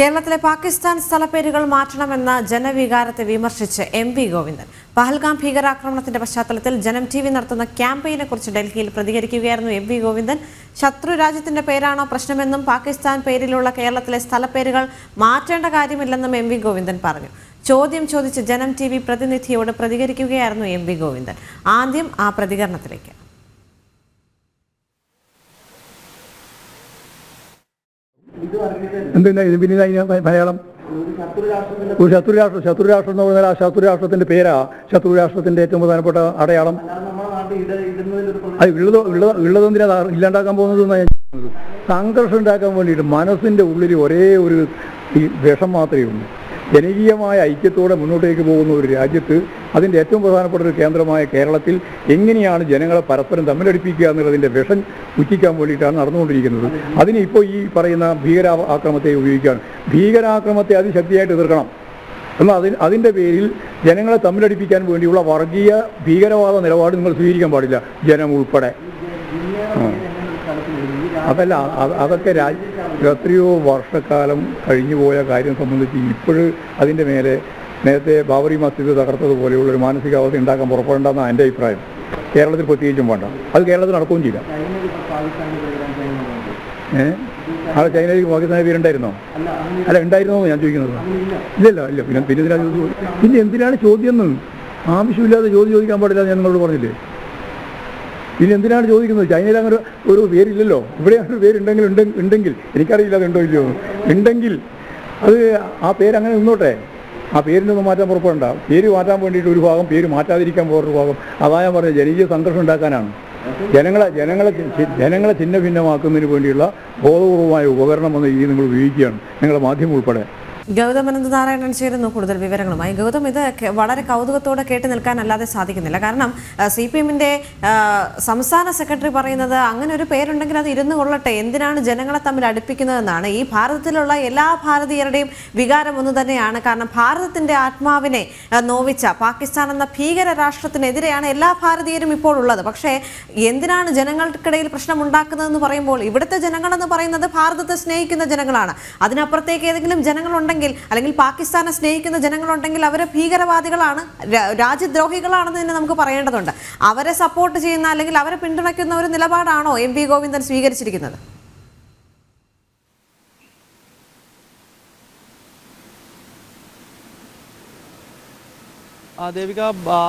കേരളത്തിലെ പാകിസ്ഥാൻ സ്ഥലപ്പേരുകൾ മാറ്റണമെന്ന ജനവികാരത്തെ വിമർശിച്ച് എം വി ഗോവിന്ദൻ. പഹൽഗാം ഭീകരാക്രമണത്തിന്റെ പശ്ചാത്തലത്തിൽ ജനം ടി വി നടത്തുന്ന ക്യാമ്പയിനെ കുറിച്ച് ഡൽഹിയിൽ പ്രതികരിക്കുകയായിരുന്നു എം വി ഗോവിന്ദൻ. ശത്രു രാജ്യത്തിന്റെ പേരാണോ പ്രശ്നമെന്നും പാകിസ്ഥാൻ പേരിലുള്ള കേരളത്തിലെ സ്ഥലപ്പേരുകൾ മാറ്റേണ്ട കാര്യമില്ലെന്നും എം വി ഗോവിന്ദൻ പറഞ്ഞു. ചോദ്യം ചോദിച്ച് ജനം ടി വി പ്രതിനിധിയോട് പ്രതികരിക്കുകയായിരുന്നു എം വി ഗോവിന്ദൻ. ആദ്യം ആ പ്രതികരണത്തിലേക്ക്. എന്തിനാ പിന്നെ അതിന് മലയാളം? ഒരു ശത്രു രാഷ്ട്രം ശത്രു രാഷ്ട്രം എന്ന് പറഞ്ഞാൽ ആ ശത്രു രാഷ്ട്രത്തിന്റെ പേരാ. ശത്രു രാഷ്ട്രത്തിന്റെ ഏറ്റവും പ്രധാനപ്പെട്ട അടയാളം. അത് ഉള്ളത് ഉള്ളത് ഉള്ളതെന്തിനാ ഇല്ലാണ്ടാക്കാൻ പോകുന്നത്. സംഘർഷം ഉണ്ടാക്കാൻ വേണ്ടിയിട്ട് മനസ്സിന്റെ ഉള്ളിൽ ഒരേ ഒരു വിഷം മാത്രമേ ഉള്ളൂ. ജനകീയമായ ഐക്യത്തോടെ മുന്നോട്ടേക്ക് പോകുന്ന ഒരു രാജ്യത്ത് അതിന്റെ ഏറ്റവും പ്രധാനപ്പെട്ട ഒരു കേന്ദ്രമായ കേരളത്തിൽ എങ്ങനെയാണ് ജനങ്ങളെ പരസ്പരം തമ്മിലടിപ്പിക്കുക എന്നുള്ളതിന്റെ വിഷം ഉച്ചിക്കാൻ വേണ്ടിയിട്ടാണ് നടന്നുകൊണ്ടിരിക്കുന്നത്. അതിന് ഇപ്പോൾ ഈ പറയുന്ന ഭീകരാ ആക്രമത്തെ ഉപയോഗിക്കുകയാണ്. ഭീകരാക്രമത്തെ അതിശക്തിയായിട്ട് എതിർക്കണം. എന്നാൽ അതിന് അതിന്റെ പേരിൽ ജനങ്ങളെ തമ്മിലടിപ്പിക്കാൻ വേണ്ടിയുള്ള വർഗീയ ഭീകരവാദ നിലപാട് നിങ്ങൾ സ്വീകരിക്കാൻ പാടില്ല. ജനം ഉൾപ്പെടെ. അതല്ല അതൊക്കെ രാജ് എത്രയോ വർഷക്കാലം കഴിഞ്ഞു പോയ കാര്യം സംബന്ധിച്ച് ഇപ്പോഴും അതിന്റെ മേലെ നേരത്തെ ബാബറി മസ്ജിദ് തകർത്തതുപോലെയുള്ള ഒരു മാനസികാവസ്ഥ ഉണ്ടാക്കാൻ പുറപ്പെടേണ്ടെന്നാണ് എന്റെ അഭിപ്രായം. കേരളത്തിൽ പ്രത്യേകിച്ചും വേണ്ട. അത് കേരളത്തിൽ നടക്കുകയും ചെയ്യില്ല. ഏഹ് ആളെ ചൈനയിലേക്ക് പാകിസ്ഥാനിൽ പേരുണ്ടായിരുന്നോ? അല്ല ഉണ്ടായിരുന്നോ ഞാൻ ചോദിക്കുന്നത്. ഇല്ലല്ലോ ഇല്ല. പിന്നെ പിന്നെ എന്തിനാ പിന്നെ എന്തിനാണ് ചോദ്യം ആവശ്യമില്ലാതെ ചോദ്യം ചോദിക്കാൻ പാടില്ല ഞാൻ നിങ്ങളോട് പറഞ്ഞില്ലേ? പിന്നെ എന്തിനാണ് ചോദിക്കുന്നത്? ചൈനയിൽ അങ്ങനെ ഒരു- ഒരു പേരില്ലല്ലോ. ഇവിടെ ഒരു പേരുണ്ടെങ്കിൽ ഉണ്ടെങ്കിൽ എനിക്കറിയില്ല അതുണ്ടോ ഇല്ലയോ. ഉണ്ടെങ്കിൽ അത് ആ പേരങ്ങനെ നിന്നോട്ടെ. ആ പേരിനൊന്നും മാറ്റാൻ പുറപ്പെടണ്ട. പേര് മാറ്റാൻ വേണ്ടിയിട്ട് ഒരു ഭാഗം പേര് മാറ്റാതിരിക്കാൻ വേറൊരു ഭാഗം. അതാ ഞാൻ പറഞ്ഞത്. ജനകീയ സംഘർഷം ഉണ്ടാക്കാനാണ്. ജനങ്ങളെ ജനങ്ങളെ ജനങ്ങളെ ഛിന്ന ഭിന്നമാക്കുന്നതിന് വേണ്ടിയുള്ള ബോധപൂർവമായ ഉപകരണം എന്ന രീതി നിങ്ങൾ ഉപയോഗിക്കുകയാണ്. നിങ്ങളുടെ മാധ്യമം ഉൾപ്പെടെ. ഗൗതം അനന്തനാരായണൻ ചേരുന്നു കൂടുതൽ വിവരങ്ങളുമായി. ഗൗതം ഇത് വളരെ കൗതുകത്തോടെ കേട്ട് നിൽക്കാനല്ലാതെ സാധിക്കുന്നില്ല. കാരണം സി പി എമ്മിന്റെ സംസ്ഥാന സെക്രട്ടറി പറയുന്നത് അങ്ങനെ ഒരു പേരുണ്ടെങ്കിൽ അത് ഇരുന്ന് കൊള്ളട്ടെ. എന്തിനാണ് ജനങ്ങളെ തമ്മിൽ അടുപ്പിക്കുന്നതെന്നാണ്. ഈ ഭാരതത്തിലുള്ള എല്ലാ ഭാരതീയരുടെയും വികാരം ഒന്ന് തന്നെയാണ്. കാരണം ഭാരതത്തിന്റെ ആത്മാവിനെ നോവിച്ച പാകിസ്ഥാൻ എന്ന ഭീകര രാഷ്ട്രത്തിനെതിരെയാണ് എല്ലാ ഭാരതീയരും ഇപ്പോൾ ഉള്ളത്. പക്ഷേ എന്തിനാണ് ജനങ്ങൾക്കിടയിൽ പ്രശ്നം ഉണ്ടാക്കുന്നതെന്ന് പറയുമ്പോൾ ഇവിടുത്തെ ജനങ്ങളെന്ന് പറയുന്നത് ഭാരതത്തെ സ്നേഹിക്കുന്ന ജനങ്ങളാണ്. അതിനപ്പുറത്തേക്ക് ഏതെങ്കിലും ജനങ്ങളുണ്ടെങ്കിൽ അല്ലെങ്കിൽ പാകിസ്ഥാനെ സ്നേഹിക്കുന്ന ജനങ്ങളുണ്ടെങ്കിൽ അവരെ ഭീകരവാദികളാണ് രാജ്യദ്രോഹികളാണെന്ന് തന്നെ നമുക്ക് പറയേണ്ടതുണ്ട്. അവരെ സപ്പോർട്ട് ചെയ്യുന്ന അല്ലെങ്കിൽ അവരെ പിന്തുണയ്ക്കുന്ന ഒരു നിലപാടാണോ എം വി ഗോവിന്ദൻ സ്വീകരിച്ചിരിക്കുന്നത്? ദേവിക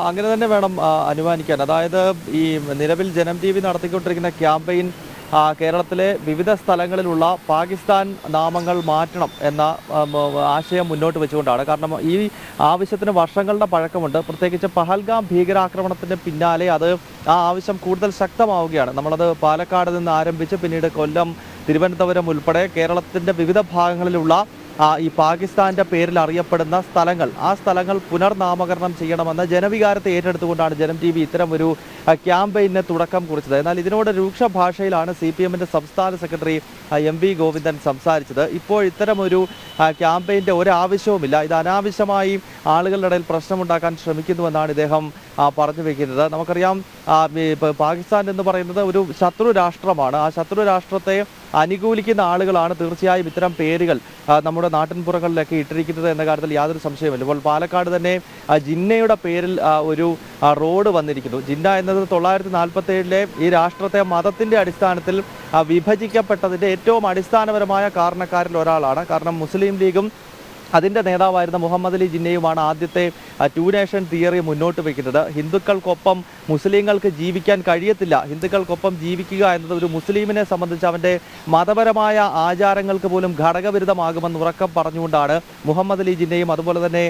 അങ്ങനെ തന്നെ വേണം അനുമാനിക്കാൻ. അതായത് ഈ നിലവിൽ ജനം ടി വി നടത്തിക്കൊണ്ടിരിക്കുന്ന ക്യാമ്പയിൻ കേരളത്തിലെ വിവിധ സ്ഥലങ്ങളിലുള്ള പാകിസ്ഥാൻ നാമങ്ങൾ മാറ്റണം എന്ന ആശയം മുന്നോട്ട് വെച്ചുകൊണ്ടാണ്. കാരണം ഈ ആവശ്യത്തിന് വർഷങ്ങളുടെ പഴക്കമുണ്ട്. പ്രത്യേകിച്ച് പഹൽഗാം ഭീകരാക്രമണത്തിന് പിന്നാലെ അത് ആ ആവശ്യം കൂടുതൽ ശക്തമാവുകയാണ്. നമ്മളത് പാലക്കാട് നിന്ന് ആരംഭിച്ച് പിന്നീട് കൊല്ലം തിരുവനന്തപുരം ഉൾപ്പെടെ കേരളത്തിന്റെ വിവിധ ഭാഗങ്ങളിലുള്ള ഈ പാകിസ്ഥാന്റെ പേരിൽ അറിയപ്പെടുന്ന സ്ഥലങ്ങൾ. ആ സ്ഥലങ്ങൾ പുനർനാമകരണം ചെയ്യണമെന്ന ജനവികാരത്തെ ഏറ്റെടുത്തുകൊണ്ടാണ് ജനം ടി വി ഇത്തരം ഒരു ക്യാമ്പയിന് തുടക്കം കുറിച്ചത്. എന്നാൽ ഇതിനോട് രൂക്ഷ ഭാഷയിലാണ് സി പി എമ്മിന്റെ സംസ്ഥാന സെക്രട്ടറി എം വി ഗോവിന്ദൻ സംസാരിച്ചത്. ഇപ്പോൾ ഇത്തരം ഒരു ആ, ക്യാമ്പയിന്റെ ഒരാവശ്യവുമില്ല. ഇത് അനാവശ്യമായി ആളുകളുടെ ഇടയിൽ പ്രശ്നമുണ്ടാക്കാൻ ശ്രമിക്കുന്നുവെന്നാണ് ഇദ്ദേഹം പറഞ്ഞു വെക്കുന്നത്. നമുക്കറിയാം പാകിസ്ഥാൻ എന്ന് പറയുന്നത് ഒരു ശത്രു രാഷ്ട്രമാണ്. ആ ശത്രു രാഷ്ട്രത്തെ അനുകൂലിക്കുന്ന ആളുകളാണ് തീർച്ചയായും ഇത്തരം പേരുകൾ നമ്മുടെ നാട്ടിൻപുറങ്ങളിലൊക്കെ ഇട്ടിരിക്കുന്നത് എന്ന കാര്യത്തിൽ യാതൊരു സംശയമില്ല ഇപ്പോൾ പാലക്കാട് തന്നെ ജിന്നയുടെ പേരിൽ ഒരു റോഡ് വന്നിരിക്കുന്നു. ജിന്ന എന്നത് തൊള്ളായിരത്തി നാൽപ്പത്തി ഏഴിലെ ഈ രാഷ്ട്രത്തെ മതത്തിന്റെ അടിസ്ഥാനത്തിൽ വിഭജിക്കപ്പെട്ടതിന്റെ ഏറ്റവും അടിസ്ഥാനപരമായ കാരണക്കാരിൽ ഒരാളാണ്. കാരണം മുസ്ലിം ലീഗും അതിന്റെ നേതാവായിരുന്ന മുഹമ്മദ് അലി ജിന്നയുമാണ് ആദ്യത്തെ ടു നേഷൻ തിയറി മുന്നോട്ട് വയ്ക്കുന്നത്. ഹിന്ദുക്കൾക്കൊപ്പം മുസ്ലിങ്ങൾക്ക് ജീവിക്കാൻ കഴിയത്തില്ല. ഹിന്ദുക്കൾക്കൊപ്പം ജീവിക്കുക എന്നത് ഒരു മുസ്ലിമിനെ സംബന്ധിച്ച് അവന്റെ മതപരമായ ആചാരങ്ങൾക്ക് പോലും ഘടകവിരുദ്ധമാകുമെന്ന് ഉറക്കം പറഞ്ഞുകൊണ്ടാണ് മുഹമ്മദ് അലി ജിന്നയും അതുപോലെ തന്നെ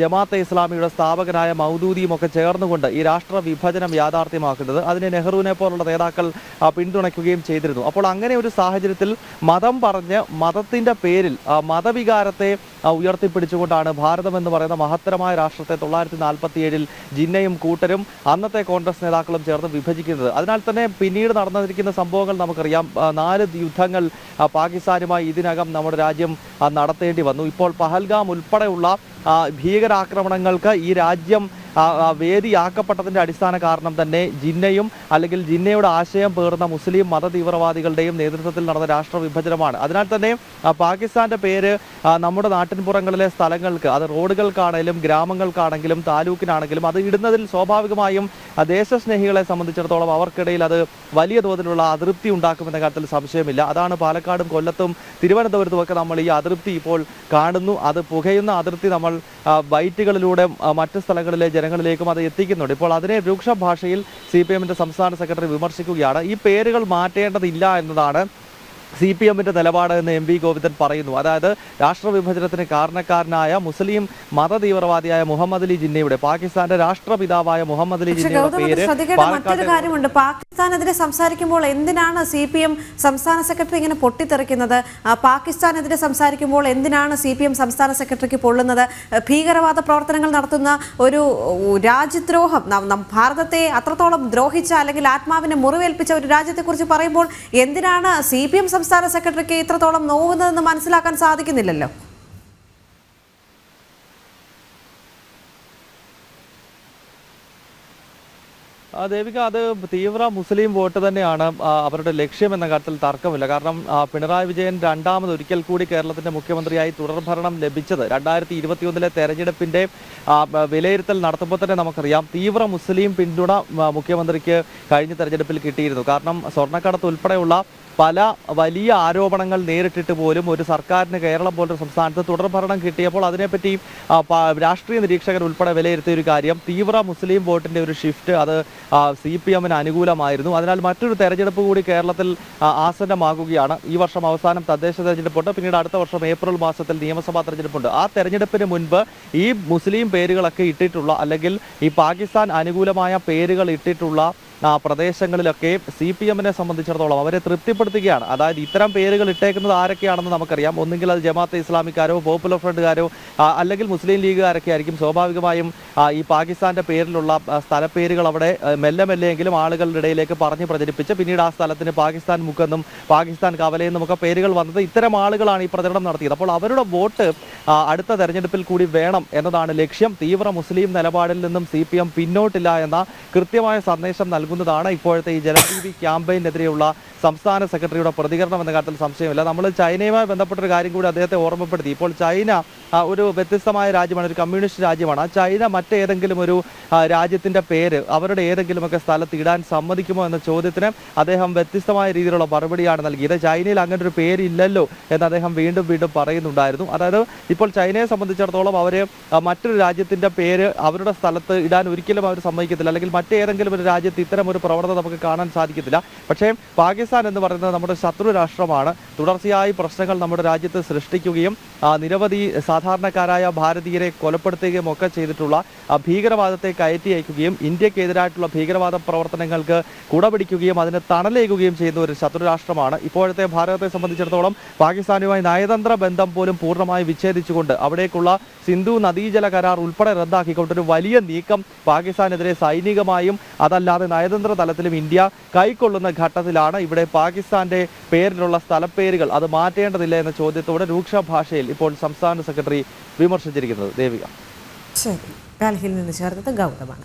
ജമാഅത്തെ ഇസ്ലാമിയുടെ സ്ഥാപകനായ മൗദൂദിയും ഒക്കെ ചേർന്നുകൊണ്ട് ഈ രാഷ്ട്ര വിഭജനം യാഥാർത്ഥ്യമാക്കുന്നത്. അതിനെ നെഹ്റുവിനെ പോലുള്ള നേതാക്കൾ പിന്തുണയ്ക്കുകയും ചെയ്തിരുന്നു. അപ്പോൾ അങ്ങനെ ഒരു സാഹചര്യത്തിൽ മതം പറഞ്ഞ് മതത്തിന്റെ പേരിൽ മതവികാരത്തെ ഉയർത്തിപ്പിടിച്ചുകൊണ്ടാണ് ഭാരതം എന്ന് പറയുന്ന മഹത്തരമായ രാഷ്ട്രത്തെ തൊള്ളായിരത്തി നാൽപ്പത്തി ഏഴിൽ ജിന്നയും കൂട്ടരും അന്നത്തെ കോൺഗ്രസ് നേതാക്കളും ചേർന്ന് വിഭജിക്കുന്നത്. അതിനാൽ തന്നെ പിന്നീട് നടന്നിരിക്കുന്ന സംഭവങ്ങൾ നമുക്കറിയാം. നാല് യുദ്ധങ്ങൾ പാകിസ്ഥാനുമായി ഇതിനകം നമ്മുടെ രാജ്യം നടത്തേണ്ടി വന്നു. ഇപ്പോൾ പഹൽഗാം ഉൾപ്പെടെയുള്ള ഭീകരാക്രമണങ്ങൾക്ക് ഈ രാജ്യം വേദിയാക്കപ്പെട്ടതിന്റെ അടിസ്ഥാന കാരണം തന്നെ ജിന്നയും അല്ലെങ്കിൽ ജിന്നയുടെ ആശയം പേർന്ന മുസ്ലിം മത തീവ്രവാദികളുടെയും നേതൃത്വത്തിൽ നടന്ന രാഷ്ട്ര വിഭജനമാണ്. അതിനാൽ തന്നെ ആ, പാകിസ്ഥാന്റെ പേര് നമ്മുടെ നാട്ടിൻപുറങ്ങളിലെ സ്ഥലങ്ങൾക്ക് അത് റോഡുകൾക്കാണെങ്കിലും ഗ്രാമങ്ങൾക്കാണെങ്കിലും താലൂക്കിനാണെങ്കിലും അത് ഇടുന്നതിൽ സ്വാഭാവികമായും ദേശസ്നേഹികളെ സംബന്ധിച്ചിടത്തോളം അവർക്കിടയിൽ അത് വലിയ തോതിലുള്ള അതൃപ്തി ഉണ്ടാക്കുമെന്ന കാര്യത്തിൽ സംശയമില്ല. അതാണ് പാലക്കാടും കൊല്ലത്തും തിരുവനന്തപുരത്തും ഒക്കെ നമ്മൾ ഈ അതൃപ്തി ഇപ്പോൾ കാണുന്നു. അത് പുകയുന്ന അതൃപ്തി നമ്മൾ ബൈറ്റുകളിലൂടെ മറ്റ് സ്ഥലങ്ങളിലെ ജനങ്ങളിലേക്കും അത് എത്തിക്കുന്നുണ്ട്. ഇപ്പോൾ അതിനെ രൂക്ഷ ഭാഷയിൽ സി പി എമ്മിന്റെ സംസ്ഥാന സെക്രട്ടറി വിമർശിക്കുകയാണ്. ഈ പേരുകൾ മാറ്റേണ്ടതില്ല എന്നതാണ് സി പി എമ്മിന്റെ നിലപാട് എന്ന് എം വി ഗോവിന്ദൻ പറയുന്നു. അതായത് രാഷ്ട്ര വിഭജനത്തിന് കാരണക്കാരനായ മുസ്ലിം മത തീവ്രവാദിയായ മുഹമ്മദ് അലി ജിന്നയുടെ പാകിസ്ഥാന്റെ രാഷ്ട്രപിതാവായ മുഹമ്മദ് അലി ജിന്നയുടെ പേര് പാലക്കാട് പാകിസ്ഥാനെതിരെ സംസാരിക്കുമ്പോൾ എന്തിനാണ് സി പി എം സംസ്ഥാന സെക്രട്ടറി ഇങ്ങനെ പൊട്ടിത്തെറിക്കുന്നത്? പാകിസ്ഥാനെതിരെ സംസാരിക്കുമ്പോൾ എന്തിനാണ് സി പി എം സംസ്ഥാന സെക്രട്ടറിക്ക് പൊള്ളുന്നത്? ഭീകരവാദ പ്രവർത്തനങ്ങൾ നടത്തുന്ന ഒരു രാജ്യദ്രോഹം ഭാരതത്തെ അത്രത്തോളം ദ്രോഹിച്ച അല്ലെങ്കിൽ ആത്മാവിനെ മുറിവേൽപ്പിച്ച ഒരു രാജ്യത്തെക്കുറിച്ച് പറയുമ്പോൾ എന്തിനാണ് സി പി എം സംസ്ഥാന സെക്രട്ടറിക്ക് ഇത്രത്തോളം നോവുന്നതെന്ന് മനസ്സിലാക്കാൻ സാധിക്കുന്നില്ലല്ലോ? ദേവിക അത് തീവ്ര മുസ്ലിം വോട്ട് തന്നെയാണ് അവരുടെ ലക്ഷ്യം എന്ന കാര്യത്തിൽ തർക്കമില്ല. കാരണം പിണറായി വിജയൻ രണ്ടാമത് ഒരിക്കൽ കൂടി കേരളത്തിന്റെ മുഖ്യമന്ത്രിയായി തുടർഭരണം ലഭിച്ചത്. രണ്ടായിരത്തി ഇരുപത്തിയൊന്നിലെ തെരഞ്ഞെടുപ്പിന്റെ വിലയിരുത്തൽ നടത്തുമ്പോൾ തന്നെ നമുക്കറിയാം തീവ്ര മുസ്ലിം പിന്തുണ മുഖ്യമന്ത്രിക്ക് കഴിഞ്ഞ തെരഞ്ഞെടുപ്പിൽ കിട്ടിയിരുന്നു. കാരണം സ്വർണക്കടത്ത് ഉൾപ്പെടെയുള്ള പല വലിയ ആരോപണങ്ങൾ നേരിട്ടിട്ട് പോലും ഒരു സർക്കാരിന് കേരളം പോലൊരു സംസ്ഥാനത്ത് തുടർഭരണം കിട്ടിയപ്പോൾ അതിനെപ്പറ്റി ആ, പ- രാഷ്ട്രീയ നിരീക്ഷകർ ഉൾപ്പെടെ വിലയിരുത്തിയ ഒരു കാര്യം തീവ്ര മുസ്ലിം വോട്ടിന്റെ ഒരു ഷിഫ്റ്റ് അത് സി പി എമ്മിന് അനുകൂലമായിരുന്നു. അതിനാൽ മറ്റൊരു തെരഞ്ഞെടുപ്പ് കൂടി കേരളത്തിൽ ആസന്നമാകുകയാണ്. ഈ വർഷം അവസാനം തദ്ദേശ തെരഞ്ഞെടുപ്പുണ്ട്. പിന്നീട് അടുത്ത വർഷം ഏപ്രിൽ മാസത്തിൽ നിയമസഭാ തെരഞ്ഞെടുപ്പുണ്ട്. ആ തെരഞ്ഞെടുപ്പിന് മുൻപ് ഈ മുസ്ലിം പേരുകളൊക്കെ ഇട്ടിട്ടുള്ള അല്ലെങ്കിൽ ഈ പാകിസ്ഥാൻ അനുകൂലമായ പേരുകൾ ഇട്ടിട്ടുള്ള പ്രദേശങ്ങളിലൊക്കെ സി പി എമ്മിനെ സംബന്ധിച്ചിടത്തോളം അവരെ തൃപ്തിപ്പെടുത്തുകയാണ്. അതായത് ഇത്തരം പേരുകൾ ഇട്ടേക്കുന്നത് ആരൊക്കെയാണെന്ന് നമുക്കറിയാം. ഒന്നുകിൽ അത് ജമാഅത്തെ ഇസ്ലാമിക്കാരോ പോപ്പുലർ ഫ്രണ്ടുകാരോ അല്ലെങ്കിൽ മുസ്ലിം ലീഗുകാരൊക്കെ ആയിരിക്കും. സ്വാഭാവികമായും ഈ പാകിസ്ഥാന്റെ പേരിലുള്ള സ്ഥലപ്പേരുകൾ അവിടെ മെല്ലെ മെല്ലെയെങ്കിലും ആളുകളുടെ ഇടയിലേക്ക് പറഞ്ഞ് പ്രചരിപ്പിച്ച് പിന്നീട് ആ സ്ഥലത്തിന് പാകിസ്ഥാൻ മുഖെന്നും പാകിസ്ഥാൻ കവലയെന്നും ഒക്കെ പേരുകൾ വന്നത് ഇത്തരം ആളുകളാണ് ഈ പ്രചരണം നടത്തിയത്. അപ്പോൾ അവരുടെ വോട്ട് അടുത്ത തെരഞ്ഞെടുപ്പിൽ കൂടി വേണം എന്നതാണ് ലക്ഷ്യം. തീവ്ര മുസ്ലിം നിലപാടിൽ നിന്നും സി പിന്നോട്ടില്ല എന്ന കൃത്യമായ സന്ദേശം നൽകുന്നതാണ് ഇപ്പോഴത്തെ ഈ ജനജീവി ക്യാമ്പയിനെതിരെയുള്ള സംസ്ഥാന സെക്രട്ടറിയുടെ പ്രതികരണം എന്ന കാര്യത്തിൽ സംശയമില്ല. നമ്മൾ ചൈനയുമായി ബന്ധപ്പെട്ട ഒരു കാര്യം കൂടി അദ്ദേഹത്തെ ഓർമ്മപ്പെടുത്തി. ഇപ്പോൾ ചൈന ഒരു വ്യത്യസ്തമായ രാജ്യമാണ് ഒരു കമ്മ്യൂണിസ്റ്റ് രാജ്യമാണ്. ചൈന മറ്റേതെങ്കിലും ഒരു രാജ്യത്തിന്റെ പേര് അവരുടെ ഏതെങ്കിലുമൊക്കെ സ്ഥലത്ത് ഇടാൻ സമ്മതിക്കുമോ എന്ന ചോദ്യത്തിന് അദ്ദേഹം വ്യത്യസ്തമായ രീതിയിലുള്ള മറുപടിയാണ് നൽകിയത്. ചൈനയിൽ അങ്ങനെ ഒരു പേരില്ലല്ലോ എന്ന് അദ്ദേഹം വീണ്ടും വീണ്ടും പറയുന്നുണ്ടായിരുന്നു. അതായത് ഇപ്പോൾ ചൈനയെ സംബന്ധിച്ചിടത്തോളം അവർ മറ്റൊരു രാജ്യത്തിന്റെ പേര് അവരുടെ സ്ഥലത്ത് ഇടാൻ ഒരിക്കലും അവർ സമ്മതിക്കത്തില്ല. അല്ലെങ്കിൽ മറ്റേതെങ്കിലും ഒരു രാജ്യത്ത് ഇത്തരം ഒരു പ്രവണത നമുക്ക് കാണാൻ സാധിക്കത്തില്ല. പക്ഷേ പാകിസ്ഥാൻ എന്ന് പറയുന്നത് നമ്മുടെ ശത്രു രാഷ്ട്രമാണ്. തുടർച്ചയായി പ്രശ്നങ്ങൾ നമ്മുടെ രാജ്യത്ത് സൃഷ്ടിക്കുകയും നിരവധി നിരവധി സാധാരണക്കാരായ ഭാരതീയരെ കൊലപ്പെടുത്തുകയും ഒക്കെ ചെയ്തിട്ടുള്ള ഭീകരവാദത്തെ കയറ്റി അയക്കുകയും ഇന്ത്യക്കെതിരായിട്ടുള്ള ഭീകരവാദ പ്രവർത്തനങ്ങൾക്ക് കുടപിടിക്കുകയും അതിന് തണലേകുകയും ചെയ്യുന്ന ഒരു ശത്രുരാഷ്ട്രമാണ് ഇപ്പോഴത്തെ ഭാരതത്തെ സംബന്ധിച്ചിടത്തോളം പാകിസ്ഥാനുമായി നയതന്ത്ര ബന്ധം പോലും പൂർണമായി വിച്ഛേദിച്ചുകൊണ്ട് അവിടേക്കുള്ള സിന്ധു നദീജല കരാർ ഉൾപ്പെടെ റദ്ദാക്കിക്കൊണ്ടൊരു വലിയ നീക്കം പാകിസ്ഥാനെതിരെ സൈനികമായും അതല്ലാതെ നയതന്ത്ര തലത്തിലും ഇന്ത്യ കൈക്കൊള്ളുന്ന ഘട്ടത്തിലാണ് ഇവിടെ പാകിസ്ഥാന്റെ പേരിലുള്ള സ്ഥലപ്പേരുകൾ. അത് മാറ്റേണ്ടതില്ല എന്ന ചോദ്യത്തോടെ രൂക്ഷ ഭാഷയിൽ ഇപ്പോൾ സംസ്ഥാന സെക്രട്ടറി വിമർശിച്ചിരിക്കുന്നത്. ദേവിക. ശരി. ഡൽഹിയിൽ നിന്ന് ചേർത്തത് ഗൗതമാണ്.